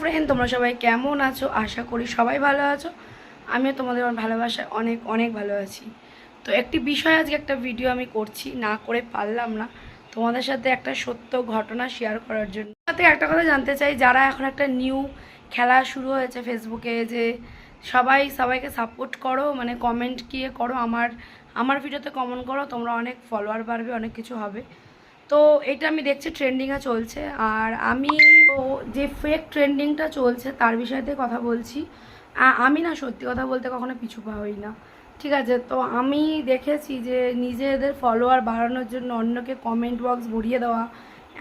Friend তোমরা সবাই কেমন আছো? আশা করি সবাই ভালো আছো। আমিও তোমাদের ভালোবাসায় অনেক অনেক ভালো আছি। তো একটি বিষয় আজকে একটা ভিডিও আমি করছি, না করে পারলাম না। তোমাদের সাথে একটা সত্য ঘটনা শেয়ার করার জন্য। সাথে একটা কথা জানতে চাই, যারা এখন একটা নিউ খেলা শুরু হয়েছে ফেসবুকে যে সবাই সবাইকে সাপোর্ট করো মানে কমেন্ট গিয়ে করো, আমার আমার ভিডিওতে কমেন্ট করো, তোমরা অনেক ফলোয়ার বাড়বে, অনেক কিছু হবে। তো এটা আমি দেখছি ট্রেন্ডিংয়ে চলছে। আর আমি যে ফেক ট্রেন্ডিংটা চলছে তার বিষয়তে কথা বলছি। আমি না সত্যি কথা বলতে কখনো পিছু পা হই না। ঠিক আছে? তো আমি দেখেছি যে নিজেদের ফলোয়ার বাড়ানোর জন্য অন্যকে কমেন্ট বক্স ভরিয়ে দেওয়া।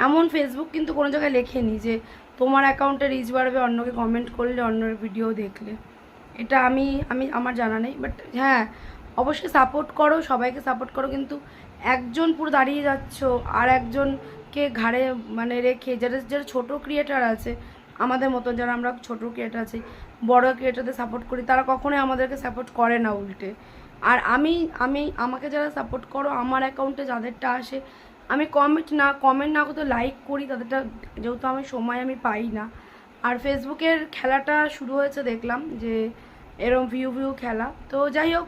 এমন ফেসবুক কিন্তু কোনো জায়গায় লেখেনি যে তোমার অ্যাকাউন্টে রিচ বাড়বে, অন্যকে কমেন্ট করলে অন্যের ভিডিও দেখলে। এটা আমি আমি, আমার জানা নেই। বাট হ্যাঁ অবশ্যই সাপোর্ট করো, সবাইকে সাপোর্ট করো। কিন্তু একজন পুরো দাঁড়িয়ে যাচ্ছ, আর একজনকে ঘাড়ে মানে রেখে, যারা যারা ছোটো ক্রিয়েটার আছে, আমাদের মতন যারা আমরা ছোটো ক্রিয়েটার আছি, বড় ক্রিয়েটারদের সাপোর্ট করি, তারা কখনোই আমাদেরকে সাপোর্ট করে না উল্টে। আর আমি আমি, আমাকে যারা সাপোর্ট করো, আমার অ্যাকাউন্টে যাদেরটা আসে, আমি কমেন্ট না কমেন্ট না করতে লাইক করি, তাদেরটা যেহেতু আমি সময় আমি পাই না। আর ফেসবুকের খেলাটা শুরু হয়েছে দেখলাম যে, এরম ভিউ ভিউ খেলা। তো যাই হোক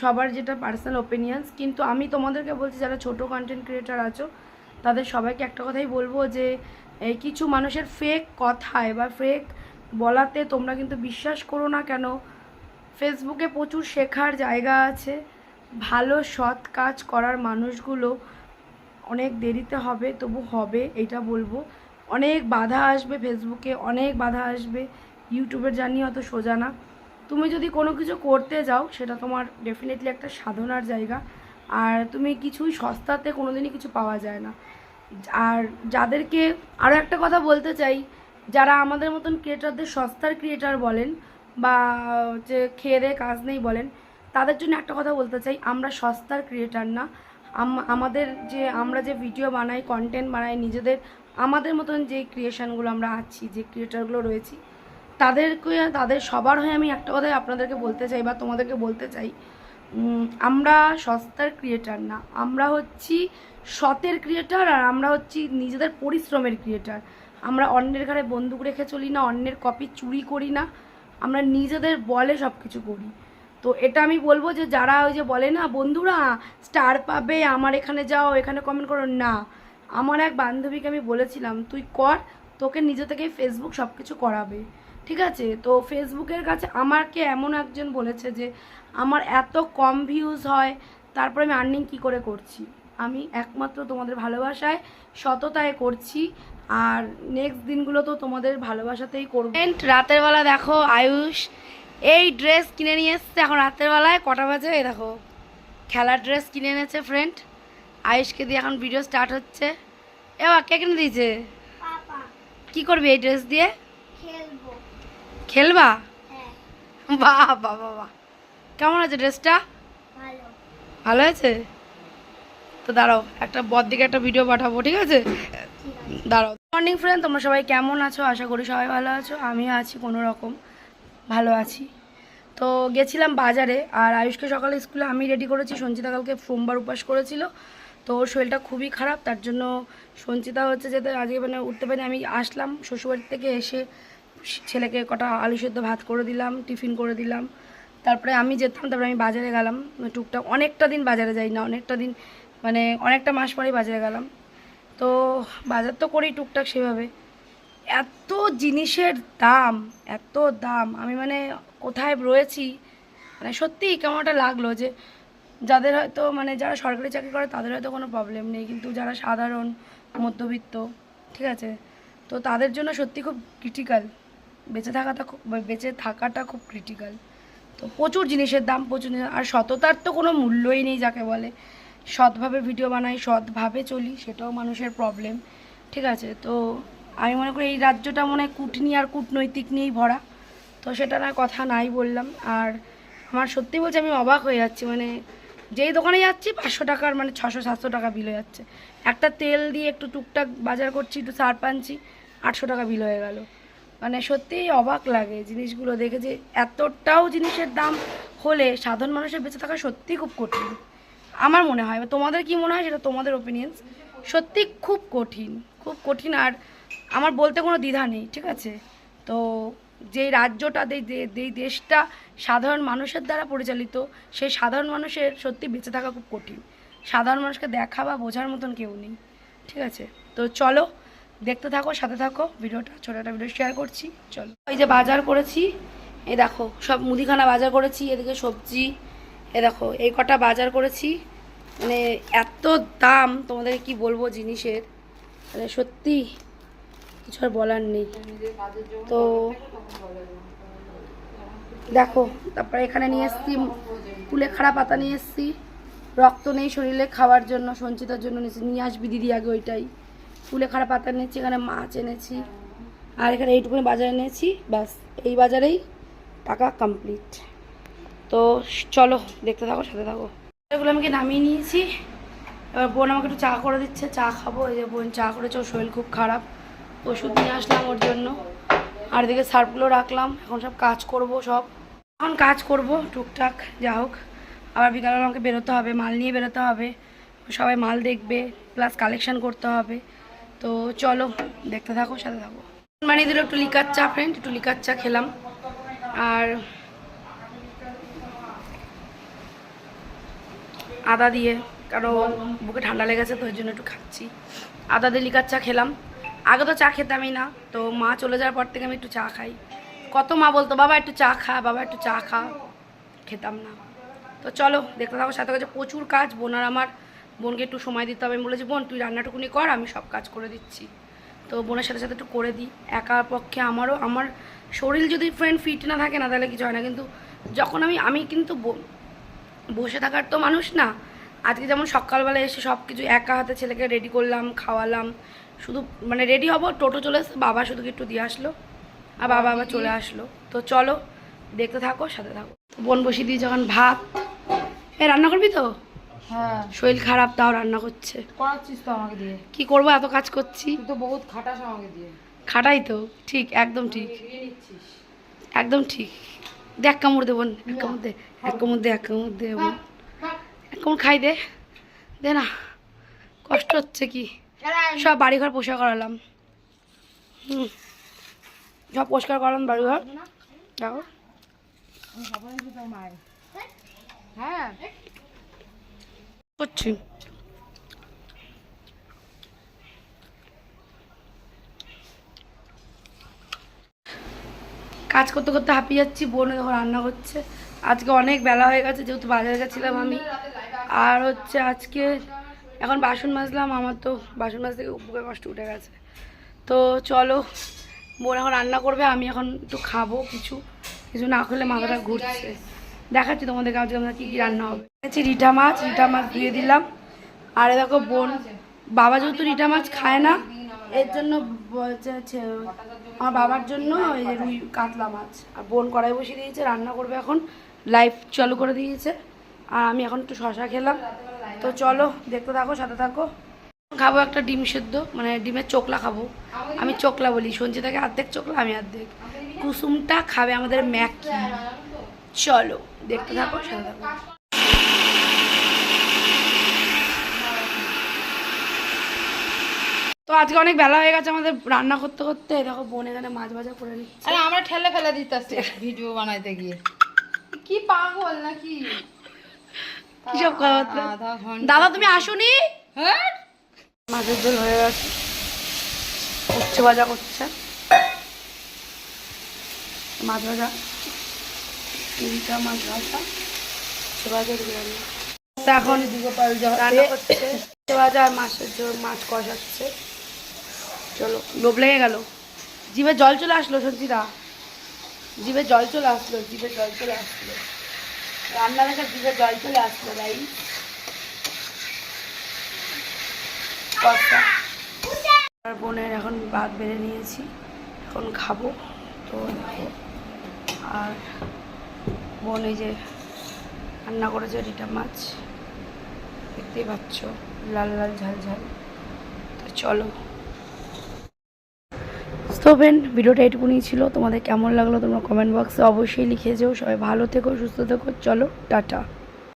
সবার যেটা পার্সোনাল ওপিনিয়ন্স কিন্তু আমি তোমাদেরকে বলছি, যারা ছোট কন্টেন্ট ক্রিয়েটার আছো, তাদের সবাইকে একটা কথাই বলব যে কিছু মানুষের ফেক কথায় বা ফেক বলাতে তোমরা কিন্তু বিশ্বাস করো না কেন? ফেসবুকে প্রচুর শেখার জায়গা আছে। ভালো, সৎ কাজ করার মানুষগুলো অনেক দেরিতে হবে, তবু হবে, এটা বলব। অনেক বাধা আসবে ফেসবুকে অনেক বাধা আসবে। ইউটিউবের জানি অত সোজা না। তুমি যদি কোনো কিছু করতে যাও, সেটা তোমার ডেফিনেটলি একটা সাধনার জায়গা। আর তুমি কিছুই সস্তাতে কোনো দিনই কিছু পাওয়া যায় না। আর যাদেরকে আরও একটা কথা বলতে চাই, যারা আমাদের মতন ক্রিয়েটারদের সস্তার ক্রিয়েটার বলেন বা যে খেয়ে দেয়ে কাজ নেই বলেন, তাদের জন্য একটা কথা বলতে চাই, আমরা সস্তার ক্রিয়েটার না। আম- আমাদের যে, আমরা যে ভিডিও বানাই কন্টেন্ট বানাই নিজেদের, আমাদের মতন যে ক্রিয়েশনগুলো আমরা আছি, যে ক্রিয়েটারগুলো রয়েছি তাদেরকে, তাদের সবার হয়ে আমি একটা কথাই আপনাদেরকে বলতে চাই বা তোমাদেরকে বলতে চাই। আমরা সস্তার ক্রিয়েটার না। আমরা হচ্ছি সতের ক্রিয়েটার আর আমরা হচ্ছি নিজেদের পরিশ্রমের ক্রিয়েটার আমরা অন্যের ঘরে বন্দুক রেখে চলি না, অন্যের কপি চুরি করি না। আমরা নিজেদের বলে সব কিছু করি। তো এটা আমি বলব যে যারা ওই যে বলে না, বন্ধুরা স্টার পাবে, আমার এখানে যাও, এখানে কমেন্ট করো। না, আমার এক বান্ধবীকে আমি বলেছিলাম, তুই কর, তোকে নিজে থেকে ফেসবুক সব কিছু করাবে। ঠিক আছে? তো ফেসবুকের কাছে আমাকে এমন একজন বলেছে যে আমার এত কম ভিউজ হয় তারপরে আমি আর্নিং কি করে করছি? আমি একমাত্র তোমাদের ভালোবাসায় সততায় করছি আর নেক্সট দিনগুলো তো তোমাদের ভালোবাসাতেই করব। রাতের বেলা দেখো আয়ুষ এই ড্রেস কিনে নিয়ে এসছে এখন রাতের বেলায় কটা বাজে? এই দেখো খেলার ড্রেস কিনে এনেছে ফ্রেন্ড আয়ুষকে দিয়ে এখন ভিডিও স্টার্ট হচ্ছে। এবার কে কিনে দিয়েছে? কি করবি এই ড্রেস দিয়ে? খেলব। খেলবা? হ্যাঁ। বাহ বাহ কেমন আছে ড্রেসটা? ভালো। আছে? তো দাঁড়াও একটা বর দিকে একটা ভিডিও পাঠাবো ঠিক আছে? ঠিক আছে। দাঁড়াও। মর্নিং ফ্রেন্ড তোমরা সবাই কেমন আছো? আশা করি সবাই ভালো আছো। আমিও আছি কোনো রকম ভালো আছি। তো গেছিলাম বাজারে আর আয়ুষকে সকালে স্কুলে আমি রেডি করেছি। সঞ্চিতা কালকে সোমবার উপাস করেছিল। তো ওর শরীরটা খুবই খারাপ তার জন্য সঞ্চিতা হচ্ছে যেতে আজকে মানে উঠতে পারি আমি আসলাম শ্বশুরবাড়ি থেকে এসে ছেলেকে কটা আলু সেদ্ধ ভাত করে দিলাম, টিফিন করে দিলাম। তারপরে আমি যেতাম, তারপরে আমি বাজারে গেলাম। টুকটাক অনেকটা দিন বাজারে যাই না, অনেকটা দিন মানে অনেকটা মাস পরেই বাজারে গেলাম। তো বাজার তো করি টুকটাক সেভাবে। এত জিনিসের দাম, এত দাম। আমি মানে কোথায় রয়েছি? মানে সত্যিই কেমন একটা লাগল যে, যাদের হয়তো মানে যারা সরকারি চাকরি করে, তাদের হয়তো কোনো প্রবলেম নেই। কিন্তু যারা সাধারণ, মধ্যবিত্ত, ঠিক আছে? তো তাদের জন্য সত্যি খুব ক্রিটিক্যাল বেঁচে থাকাটা খুব বেঁচে থাকাটা খুব ক্রিটিক্যাল তো প্রচুর জিনিসের দাম, প্রচুর আর সততার তো কোনো মূল্যই নেই যাকে বলে। সৎভাবে ভিডিও বানাই, সৎভাবে চলি, সেটাও মানুষের প্রবলেম ঠিক আছে, তো আমি মনে করি এই রাজ্যটা মনে হয় কূটনী আর কূটনৈতিক নিয়েই ভরা। তো সেটা না কথা নাই বললাম। আর আমার সত্যি বলছি আমি অবাক হয়ে যাচ্ছি মানে যেই দোকানে যাচ্ছি, পাঁচশো টাকার মানে ছশো, সাতশো টাকা বিল হয়ে যাচ্ছে। একটা তেল দিয়ে একটু টুকটাক বাজার করছি, একটু সার পানছি, আটশো টাকা বিল হয়ে গেল। মানে সত্যিই অবাক লাগে জিনিসগুলো দেখে যে এতটাও জিনিসের দাম হলে সাধারণ মানুষের বেঁচে থাকা সত্যিই খুব কঠিন। আমার মনে হয় এবার তোমাদের কি মনে হয় সেটা তোমাদের ওপিনিয়ন্স সত্যি খুব কঠিন খুব কঠিন আর আমার বলতে কোনো দ্বিধা নেই, ঠিক আছে? তো যেই রাজ্যটা, যেই দেশটা সাধারণ মানুষের দ্বারা পরিচালিত, সেই সাধারণ মানুষের সত্যি বেঁচে থাকা খুব কঠিন। সাধারণ মানুষকে দেখা বা বোঝার মতন কেউ নেই, ঠিক আছে? তো চলো দেখতে থাকো, সাথে থাকো। ভিডিওটা, ছোটো একটা ভিডিও শেয়ার করছি। চলো। এই যে বাজার করেছি এই দেখো, সব মুদিখানা বাজার করেছি, এদিকে সবজি, এ দেখো, এই কটা বাজার করেছি। মানে এত দাম, তোমাদের কি বলব জিনিসের? মানে সত্যি কিছু আর বলার নেই। তো দেখো, তারপরে এখানে নিয়ে এসছি কুলেখাড়া পাতা নিয়ে এসছি। রক্ত নেই শরীরে, খাওয়ার জন্য, সঞ্চিতার জন্য নিয়ে আসবি দিদি আগে ওইটাই। কুলেখাড়া পাতা নিয়েছি এখানে মাছ এনেছি। আর এখানে এইটুকুনি বাজারে এনেছি, ব্যাস। এই বাজারেই টাকা কমপ্লিট তো চলো, দেখতে থাকো, সাথে থাকো। এগুলো আমাকে নামিয়ে নিয়েছি। এবার বোন আমাকে একটু চা করে দিচ্ছে, চা খাব। এই যে বোন চা করেছে, ওর শরীর খুব খারাপ। ওষুধ নিয়ে আসলাম ওর জন্য। আর এদিকে সার্ফগুলো রাখলাম, এখন সব কাজ করব সব। এখন কাজ করব, টুকটাক, যা হোক। আবার বিকালে আমাকে বেরোতে হবে, মাল নিয়ে বেরোতে হবে। সবাই মাল দেখবে প্লাস কালেকশন করতে হবে। তো চলো, দেখতে থাকো, সাথে থাকো। মানে দিল একটু লিকার চা ফ্রেন্ড একটু লিকার চা খেলাম। আর আদা দিয়ে, কারণ বুকে ঠান্ডা লেগেছে, তো ওই জন্য একটু খাচ্ছি। আদা দিয়ে লিকার চা খেলাম। আগে তো চা খেতামই না, তো মা চলে যাওয়ার পর থেকে আমি একটু চা খাই। কত মা বলতো, বাবা, একটু চা খা, বাবা, একটু চা খা। খেতাম না। তো চলো, দেখতে থাকো, সাথে কাছে প্রচুর কাজ, বোনার আমার বোনকে একটু সময় দিতে হবে। আমি বলেছি, বোন, তুই রান্নাটুকুনি কর, আমি সব কাজ করে দিচ্ছি। তো বোনের সাথে সাথে একটু করে দিই। একার পক্ষে আমারও, আমার শরীর যদি ফ্রেন্ড ফিট না থাকে না, তাহলে কিছু হয় না। কিন্তু যখন আমি আমি কিন্তু বসে থাকার তো মানুষ না। আজকে যেমন সকালবেলা এসে সব কিছু একা হাতে ছেলেকে রেডি করলাম, খাওয়ালাম, শুধু মানে রেডি হব, টোটো চলে এসে বাবা শুধু একটু দিয়ে আসলো, আর বাবা আবার চলে আসলো। তো চলো, দেখতে থাকো, সাথে থাকো। বোন বসিয়ে দিয়ে যখন ভাত। এ, রান্না করবি তো? হ্যাঁ। শরীর খারাপ তাও রান্না করছে। করাচ্ছিস তো আমাকে দিয়ে। কি করব এত কাজ করছি? তো বহুত খাটাস আমাকে দিয়ে। খাটাই তো ঠিক একদম ঠিক। একদম ঠিক। দেখ কামড় দে বোন এক কামড় দে এক কামড় দে এক কামড় দে এক কামড় খাই দে। দে না কষ্ট হচ্ছে কি? সব বাড়িঘর পরিষ্কার করালাম। হুম। সব পরিষ্কার করালাম বাড়িঘর। দেখো। হ্যাঁ। করছি কাজ করতে করতে হাঁপিয়ে যাচ্ছি, বোন যখন রান্না করছে। আজকে অনেক বেলা হয়ে গেছে, যেহেতু বাজারে গেছিলাম আমি। আর হচ্ছে আজকে এখন বাসন মাজলাম, আমার তো বাসন মাজ থেকে কষ্ট উঠে গেছে। তো চলো, বোন এখন রান্না করবে, আমি এখন একটু খাব কিছু। কিছু না খেলে মাথাটা ঘুরছে। দেখাচ্ছি তোমাদেরকে আজকে আমরা কী কী রান্না হবে। হচ্ছে রিটা মাছ রিটা মাছ ধুয়ে দিলাম। আর দেখো বোন, বাবা যেহেতু রিটা মাছ খায় না, এর জন্য বলছে আমার বাবার জন্য ওই যে রুই কাতলা মাছ। আর বোন কড়াই বসিয়ে দিয়েছে, রান্না করবে এখন। লাইভ চালু করে দিয়েছে। আর আমি এখন একটু শশা খেলাম। তো চলো, দেখতে থাকো, সাথে থাকো। খাব একটা ডিম সেদ্ধ মানে ডিমের চোকলা খাব। আমি চোকলা বলি, সঞ্চিতাকে অর্ধেক চোকলা, আমি অর্ধেক। কুসুমটা খাবে আমাদের ম্যাকি। চলো দেখতে থাকো থাকো। তো আজকে অনেক বেলা হয়ে গেছে আমাদের রান্না করতে করতে দেখো বোন এখানে মাছ ভাজা করে নিচ্ছে। আরে আমরা ঠেলে ফেলে দিতেছি ভিডিও বানাইতে গিয়ে। কি পাগল নাকি? কিসব আধা দাদা তুমি আসুনি? হ্যাঁ? মাছের ঝোল হয়ে গেছে। উচ্ছে ভাজা করছে। মাছ ভাজা তিনটা মাছ ভাজা ভাজা বিরিয়ানি। এখন রান্না করছে। উচ্ছে মাছের ঝোল মাছ কষাচ্ছে। চলো। লোভ লেগে গেল। জিভে জল চলে আসলো সঞ্চিতা? জিভে জল চলে আসলো জিভে জল চলে আসলো। রান্না দেখে জিভে জল চলে আসলো কষা। আর বোনের এখন ভাত বেড়ে নিয়েছি। এখন খাব। তো আর বোন, এই যে রান্না করেছে রিটা মাছ। দেখতেই পাচ্ছ, লাল লাল, ঝাল ঝাল। তো চলো। তো ফ্রেন্ড ভিডিওটা এটুকুনি ছিল। তোমাদের কেমন লাগল তোমরা কমেন্ট বক্সে অবশ্যই লিখে যেও। সবাই ভালো থেকো, সুস্থ থেকো। চলো, টাটা।